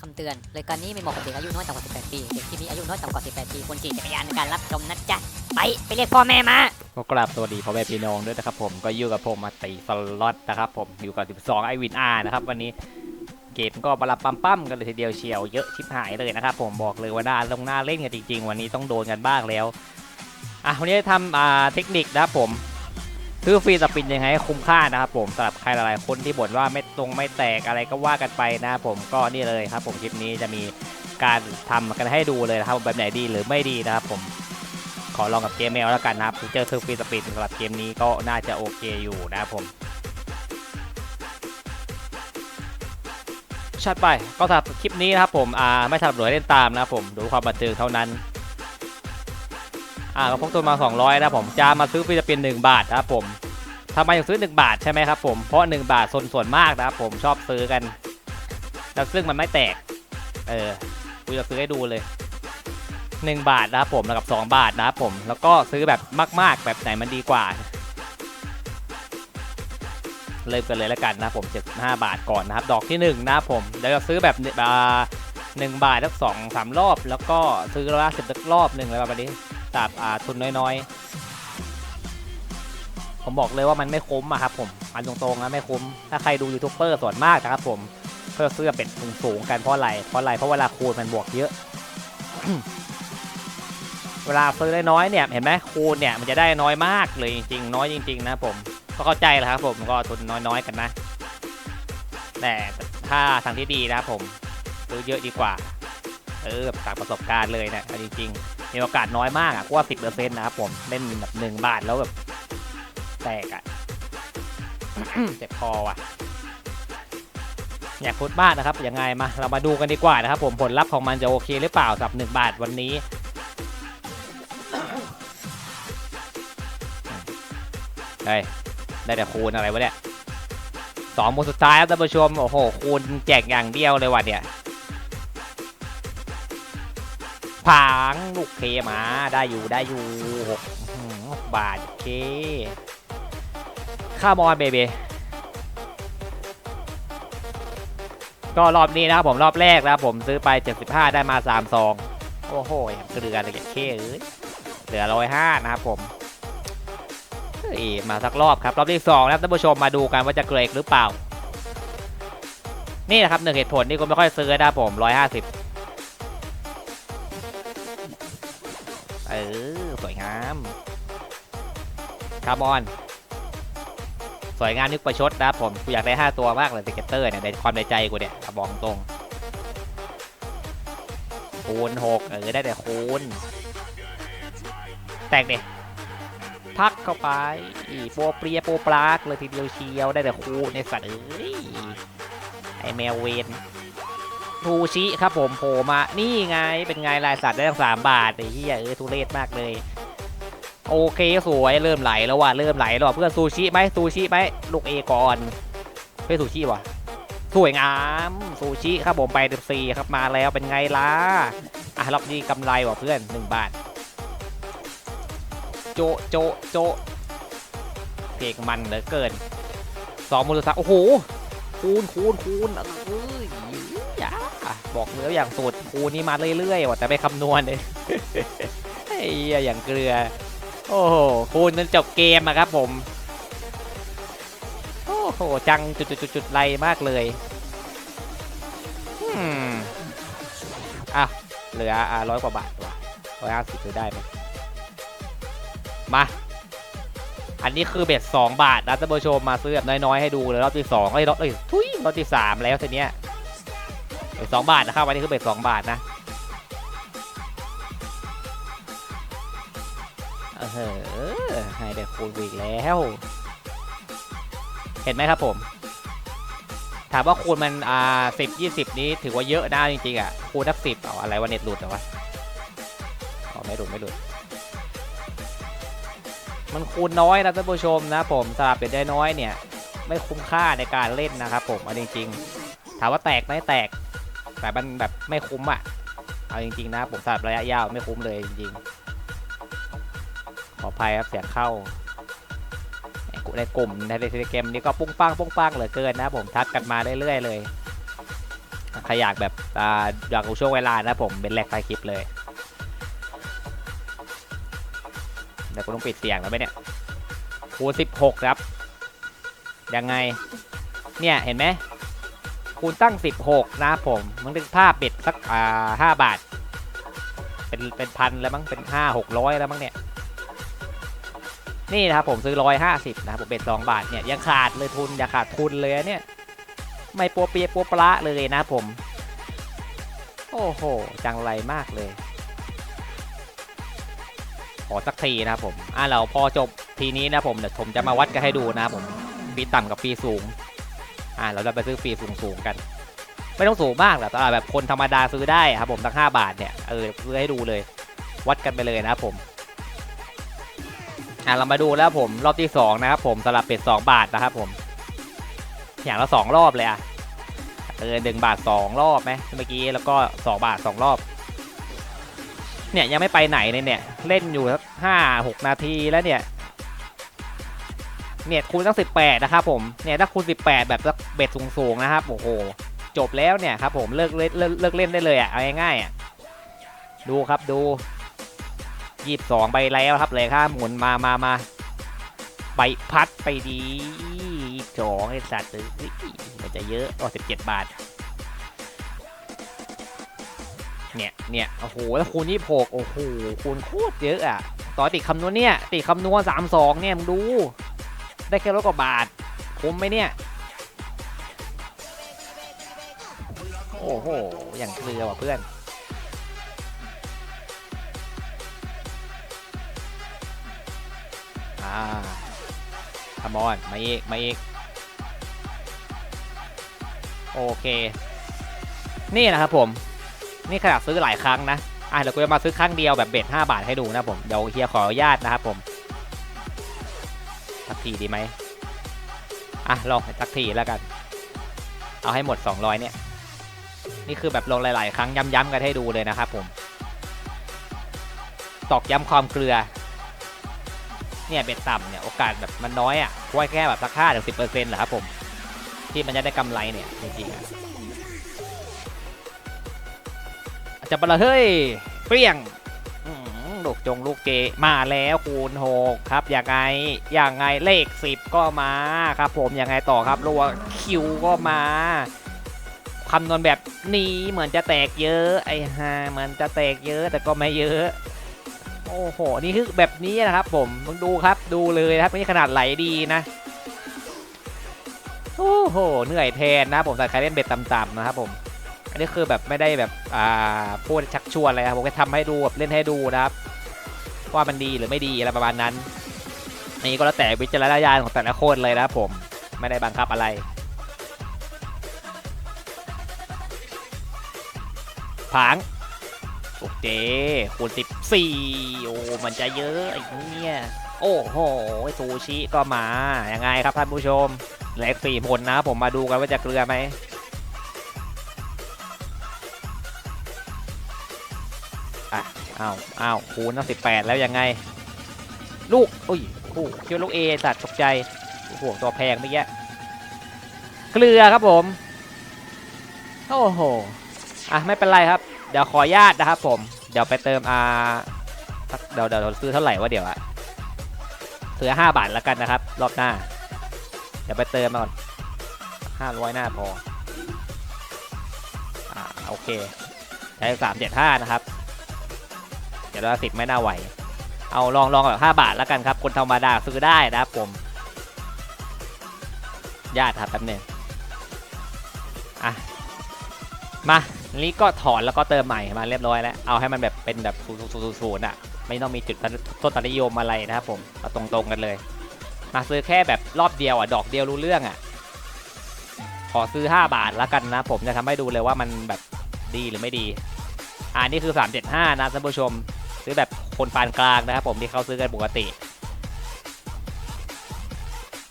คำเตือนรายการนี้ไม่เหมาะกับเด็กอายุน้อยต่ำกว่า 18 ปีเด็กที่มีอายุน้อยต่ำกว่า 18 ปีควรขี่จักรยานในการรับชมนะจ๊ะ ไป ไปเรียกพ่อแม่มาก็กราบสวัสดีพ่อแม่พี่น้องด้วยนะครับผมก็อยู่กับผมมาตีสล็อตนะครับผมอยู่กับ 12 ไอวินอาร์นะครับวันนี้เกมก็บาราปั๊มปั๊มกันเลยทีเดียวเชียวเยอะชิบหายเลยนะครับผมบอกเลยว่าหน้าลงหน้าเล่นกันจริงๆ วันนี้ต้องโดนกันบ้างแล้วอะวันนี้จะทำอ่าเทคนิคนะครับผม ซื้อฟรีสปินยังไงคุ้มค่านะครับผมสำหรับใครหลายๆคนที่บ่นว่าไม่ตรงไม่แตกอะไรก็ว่ากันไปนะครับผมก็นี่เลยครับ ผมคลิปนี้จะมีการทำกันให้ดูเลยนะครับแบบไหนดีหรือไม่ดีนะครับ ผมขอลองกับเกมแมวแล้วกันนะครับเจอเซอร์ฟีสปีดสำหรับเกมนี้ก็น่าจะโอเคอยู่นะครับผมชัดไปก็สำหรับคลิปนี้นะครับผมอ่าไม่สนับสนุนให้เล่นตามนะครับผมดูความบันเทิงเท่านั้นอ่าก็พกตัวมา 200 นะครับผมจะมาซื้อฟิลิปปินส์1บาทนะครับผม ทำไมถึงซื้อ 1 บาทใช่ไหมครับผม เพราะ 1 บาทส่วนส่วนมากนะครับผมชอบซื้อกัน แล้วซึ่งมันไม่แตก เออกูจะซื้อให้ดูเลย 1 บาทนะครับผมแล้วกับ 2 บาทนะครับผม แล้วก็ซื้อแบบมาก ๆ แบบไหนมันดีกว่า เริ่มกันเลยแล้วกันนะครับผม 75 บาทก่อนนะครับ ดอกที่ 1 นะครับผมเดี๋ยวจะซื้อแบบหนึ่งบาทสักสองสามรอบ แล้วก็ซื้อละสิบรอบหนึ่งอะไรประมาณนี้ตามอ่าทุนน้อยๆ ผมบอกเลยว่ามันไม่คุ้มอะครับผมอันตรงๆนะไม่คุ้ม ถ้าใครดูยูทูบเบอร์ส่วนมากนะครับผมเพื่อซื้อเป็นสูงๆกันเพราะอะไรเพราะอะไรเพราะเวลาคูณมันบวกเยอะ เวลาซื้อได้น้อยเนี่ยเห็นไหมคูณเนี่ยมันจะได้น้อยมากเลยจริงๆ น้อยจริง ๆ นะผมก็เข้าใจแหละครับผมก็ทุนน้อยๆกันนะ แต่ถ้าทางที่ดีนะครับผมซื้อเยอะดีกว่าเออแบบจากประสบการณ์เลยเนะเอาจริงๆมีโอกาสน้อยมากอะกว่าสิบเปอร์เซ็นต์นะครับผมเล่นแบบหนึ่งบาทแล้วแบบ แตกอะเจ็บคอว่ะ อยากพูดมากนะครับยังไงมาเรามาดูกันดีกว่านะครับ ผมผลลัพธ์ของมันจะโอเคหรือเปล่าสับหนึ่งบาทวันนี้เฮ้ยได้แต่คูณอะไรวะเนี่ยสองหมดสุดท้ายครับท่านผู้ชม โอ้โห คูณแจกอย่างเดียวเลยว่ะเนี่ยผางลูกเคมาได้อยู่ได้อยู่หกหกบาทเค ข้ามอนเบเบก็รอบนี้นะครับผมรอบแรกนะครับผมซื้อไป 75 ได้มา3ซองโอ้โหเกลือเลยแค่เอ้ยเหลือร้อยห้านะครับผมมาสักรอบครับรอบที่สองนะครับท่านผู้ชมมาดูกันว่าจะเกรกหรือเปล่า นี่นะครับหนึ่งเหตุผลที่คนไม่ค่อยซื้อนะครับผมร้อยห้าสิบเออสวยงามคาร์บอน สวยงามนึกประชดนะผมกูอยากได้ 5 ตัวมากเลยสเก็ตเตอร์เนี่ยในความในใจกูเนี่ยอะบอกตรงคูณหกเออได้แต่คูณแตกเด็พักเข้าไปโปเปรียโปรปลากเลยทีเดียวเชียวได้แต่คูในสัตว์เอ้ยไอแมวเวนทูชิครับผมโผล่มานี่ไงเป็นไงลายสัตว์ได้ตั้งสามบาทไอ้เหี้ยเออทุเรศมากเลย โอเคสวยเริ่มไหลแล้วว่ะเริ่มไหลแล้วว่ะเพื่อนซูชิไหมซูชิไหมลูกเอก่อนเฮ้ยซูชิว่ะสวยงามซูชิครับผมไปสิบสี่ครับมาแล้วเป็นไงล่ะอะรอบนี้กำไรว่ะเพื่อนหนึ่งบาท โจโจโจเพลงมันเหลือเกินสองมูลค่าโอ้โหคูณคูณคูณเอ้ยอย่าบอกเนื้ออย่างสุดคูณนี่มาเรื่อยๆว่ะแต่ไม่คำนวณเลยไอ้เหี้ยอย่างเกลือ โอ้โหคูณจนจบเกมอะครับผม โอ้โห จังจุดจุดจุดไรมากเลยอืมอะ เหลืออะร้อยกว่าบาทว่ะร้อยห้าสิบได้ไหมมา อันนี้คือเบ็ดสองบาทนะท่านผู้ชมมาซื้อแบบน้อยๆให้ดูเลยรอบที่สองเอ้รอบเอ้ยทุยรอบที่สามแล้วทีเนี้ยเบ็ดสองบาทนะครับอันนี้คือเบ็ดสองบาทนะ อให้เด็กคูณอีกแล้ว เห็นไหมครับผม ถามว่าคูณมันอ่าสิบยี่สิบนี้ถือว่าเยอะนะจริงๆอะคูณนักสิบเอาอะไรวะเน็ตหลุดเหรอวะอ๋อไม่หลุดไม่หลุดมันคูณน้อยนะท่านผู้ชมนะผมสำหรับเป็นได้น้อยเนี่ย ไม่คุ้มค่าในการเล่นนะครับผมเอาจริงๆ ถามว่าแตกไหมแตก แต่มันแบบไม่คุ้มอะเอาจริงๆนะผมสำหรับระยะยาวไม่คุ้มเลยจริงๆ ขออภัยครับเสียงเข้าในกลุ่มในเทเลเกมนี้ก็ปุ้งปังปุ้งปังเหลือเกินนะผมทักกันมาเรื่อยๆเลยใครอยากแบบออยากรู้ช่วงเวลานะผมเป็นแรกไฟคลิปเลยเดี๋ยวกูต้องปิดเสียงแล้วไหมเนี่ยคูณ16 ครับ ยังไง เนี่ยเห็นไหมคูณตั้ง 16 นะผม มึงนึกภาพเบ็ดสักอ่าห้าบาท เป็นเป็นพันแล้วมั้งเป็นห้าหกร้อยแล้วมั้งเนี่ย นี่นะครับผมซื้อร้อยห้าสิบนะครับผมเบ็ดสองบาทเนี่ยยังขาดเลยทุนอย่าขาดทุนเลยเนี่ยไม่ปัวเปียปัวปลาเลยนะผม โอ้โห จังไรมากเลย ขอสักทีนะครับผม อะเราพอจบทีนี้นะผมเดี๋ยวผมจะมาวัดกันให้ดูนะครับผมฟีต่ำกับฟีสูง อะเราจะไปซื้อฟีสูงสูงๆกัน ไม่ต้องสูงมากหรอกแต่แบบคนธรรมดาซื้อได้ครับผมตั้งห้าบาทเนี่ยเออซื้อให้ดูเลย วัดกันไปเลยนะครับผม อะเรามาดูแล้วผมรอบที่สองนะครับผมสลับเป็ดสองบาทนะครับผมอย่างละสองรอบเลยอะเออหนึ่งบาทสองรอบไหมเมื่อกี้แล้วก็สองบาทสองรอบ เนี่ยยังไม่ไปไหนเลยเนี่ยเล่นอยู่สักห้าหกนาทีแล้วเนี่ยเนี่ยคูณตั้งสิบแปดนะครับผมเนี่ยถ้าคูณสิบแปดแบบเบ็ดสูงๆนะครับโอ้โหจบแล้วเนี่ยครับผมเลิกเล่นเลิกเลิกเล่นได้เลยอะเอาง่ายๆอะดูครับดู ยี่สิบสองใบแล้วครับเลยค่าหมุนมามามาใบพัดไปดีสองไอ้สัตว์มันจะเยอะอ๋อสิบเจ็ดบาท เนี่ยเนี่ยโอ้โหแล้วคูณยี่หกโอ้โหคูณโคตรเยอะอะต่อติดคำนวณเนี่ยติดคำนวณสามสองเนี่ยมึงดู ได้แค่ร้อยกว่าบาทคุ้มไหมเนี่ย โอ้โห อย่างเกลือว่ะเพื่อน อ่าคามอนมาอีก มาอีก โอเค นี่นะครับผม นี่ขนาดซื้อหลายครั้งนะ อะเดี๋ยวกูจะมาซื้อครั้งเดียวแบบเบ็ด5บาทให้ดูนะผม เดี๋ยวเฮียขออนุญาตนะครับผมสักทีดีไหมอะลองสักทีแล้วกัน เอาให้หมด 200 เนี่ย นี่คือแบบลงหลาย ๆ ครั้งย้ำๆกันให้ดูเลยนะครับผม ตอกย้ำความเกลือ เนี่ยเบ็ดต่ำเนี่ยโอกาสแบบมันน้อยอะไว้แค่แบบสักห้าถึงสิบเปอร์เซ็นต์เหรอครับผม ที่มันจะได้กำไรเนี่ยจริงๆอะอาจจะบละเฮ้ยเปรี้ยงลูกจงลูกเกมาแล้วคูณหกครับอยังไงยังไงเลขสิบก็มาครับ ผมอยังไงต่อครับรัวคิวก็มาคำนวณแบบนี้เหมือนจะแตกเยอะไอ้ห่าเหมือนจะแตกเยอะแต่ก็ไม่เยอะ โอ้โห นี่คือแบบนี้นะครับผมมึงดูครับดูเลยครับนี่ขนาดไหลดีนะ โอ้โห เหนื่อยแทนนะผมแต่ใครเล่นเบ็ดต่ำๆนะครับผมอันนี้คือแบบไม่ได้แบบอ่าพูดชักชวนอะไรครับผมก็ทำให้ดูแบบเล่นให้ดูนะครับ ว่ามันดีหรือไม่ดีอะไรประมาณนั้นอันนี้ก็แล้วแต่วิจารณญาณของแต่ละคนเลยนะครับผมไม่ได้บังคับอะไรผางโอเคคูณสิ สี่โอ้มันจะเยอะไอ้เนี่ยโอ้โหซูชิก็มายังไงครับท่านผู้ชมเหลืออกสี่ผลนะ ผมมาดูกันว่าจะเกลือไหมอะอ้าวอ้าวคูณตั้งสิบแปดแล้วยังไง ลูกอุ้ยโอ้คิวลูกเอสัตว์ตกใจโอ้โหตัวแพงเมื่อกี้เกลือครับผมโอ้โหอะไม่เป็นไรครับ เดี๋ยวขอญาตนะครับผม ดี๋ยวไปเติมอาเดี๋ยวเดี๋ยวซื้อเท่าไหร่วะเดี๋ยวอะซื้อห้าบาทแล้วกันนะครับ รอบหน้า เดี๋ยวไปเติมมาก่อนห้าร้อยหน้าพอ อ่าโอเคใช้สามเจ็ดห้านะครับ เดี๋ยวเราสิบไม่น่าไหว เอาลองลองแบบห้าบาทแล้วกันครับ คนธรรมดาซื้อได้นะครับผม ญาติครับแป๊บนึงอะ มาอันนี้ก็ถอนแล้วก็เติมใหม่มาเรียบร้อยแล้ว เอาให้มันแบบเป็นแบบศูนย์ศูนย์ศูนย์อะ ไม่ต้องมีจุดต้นตนิยมอะไรนะครับผมเอาตรงๆกันเลย มาซื้อแค่แบบรอบเดียวอะ ดอกเดียวรู้เรื่องอะ ขอซื้อ 5 บาทแล้วกันนะ ผมจะทำให้ดูเลยว่ามันแบบดีหรือไม่ดี อ่านี่คือ 375 นะท่านผู้ชม ซื้อแบบคนปานกลางนะครับผมที่เขาซื้อกันปกติ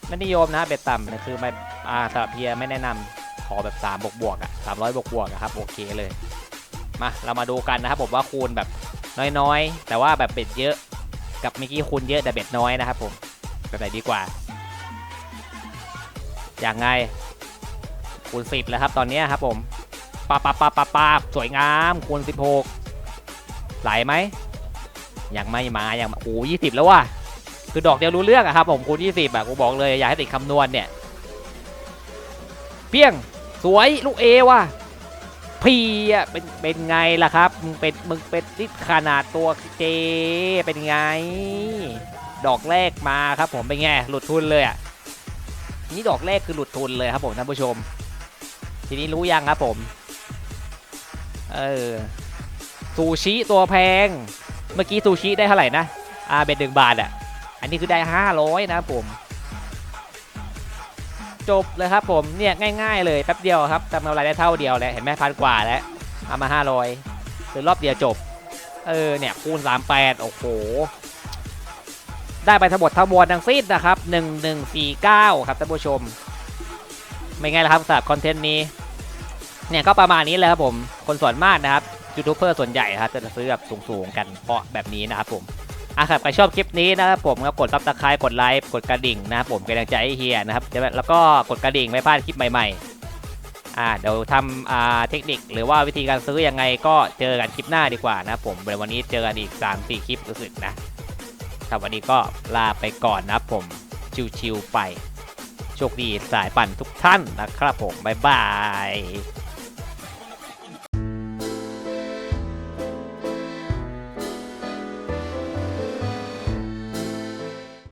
ไม่นิยมนะเบ็ดต่ำนะคือไม่อ่าสำหรับเพียไม่แนะนำ ขอแบบ3บวกบวกอะ300บวกบวกครับโอเคเลย มาเรามาดูกันนะครับผมว่าคูณแบบน้อยๆ แต่ว่าแบบเบ็ดเยอะกับเมื่อกี้คูณเยอะแต่เบ็ดน้อยนะครับผมแบบไหนดีกว่า อย่างไงคูณ10แล้วครับตอนนี้ครับผมปาปาปาปาปาสวยงามคูณ16 ไหลไหมยังไม่มาอยังโอ้ยี่สิบแล้วว่ะคือดอกเดียวรู้เรื่องอะครับผมคูณ20อะกูบอกเลยอย่าให้ติดคำนวณเนี่ย เปี้ยง สวยลูกเอว่ะพีอะเป็นเป็นไงล่ะครับมึงเป็นมึงเป็นนิดขนาดตัวเจเป็นไง ดอกแรกมาครับผมเป็นไงหลุดทุนเลยอะนี่ดอกแรกคือหลุดทุนเลยครับผมท่านผู้ชม ทีนี้รู้ยังครับผมเออซูชิตัวแพง เมื่อกี้ซูชิได้เท่าไหร่นะอ่าเป็นหนึ่งบาทอะ อันนี้คือได้ห้าร้อยนะครับผม จบเลยครับผมเนี่ยง่ายๆเลยแป๊บเดียวครับทำกำไรได้เท่าเดียวแหละเห็นไหมพันกว่าแล้วเอามาห้าร้อยคือรอบเดียวจบ เออเนี่ยคูณสามแปดโอ้โห ได้ไปทั้งหมดทั้งมวลทั้งสิ้นนะครับหนึ่งหนึ่งสี่เก้าครับท่านผู้ชม ไม่ไงล่ะครับสำหรับคอนเทนต์นี้ เนี่ยก็ประมาณนี้แหละครับผม คนส่วนมากนะครับยูทูบเบอร์ส่วนใหญ่ครับจะซื้อแบบสูงๆกันเพราะแบบนี้นะครับผม อะครับใครชอบคลิปนี้นะครับผมก็กดซับสไครต์กดไลค์กดกระดิ่งนะครับผมเป็นกำลังใจให้เฮียนะครับแล้วก็กดกระดิ่งไม่พลาดคลิปใหม่ๆอ่าเดี๋ยวทำอ่าเทคนิคหรือว่าวิธีการซื้อยังไงก็เจอกันคลิปหน้าดีกว่านะครับผมเดี๋ยววันนี้เจอกันอีก 3-4 คลิปรู้สึกนะครับวันนี้ก็ลาไปก่อนนะครับผมชิวๆไปโชคดีสายปั่นทุกท่านนะครับผมบ๊ายบาย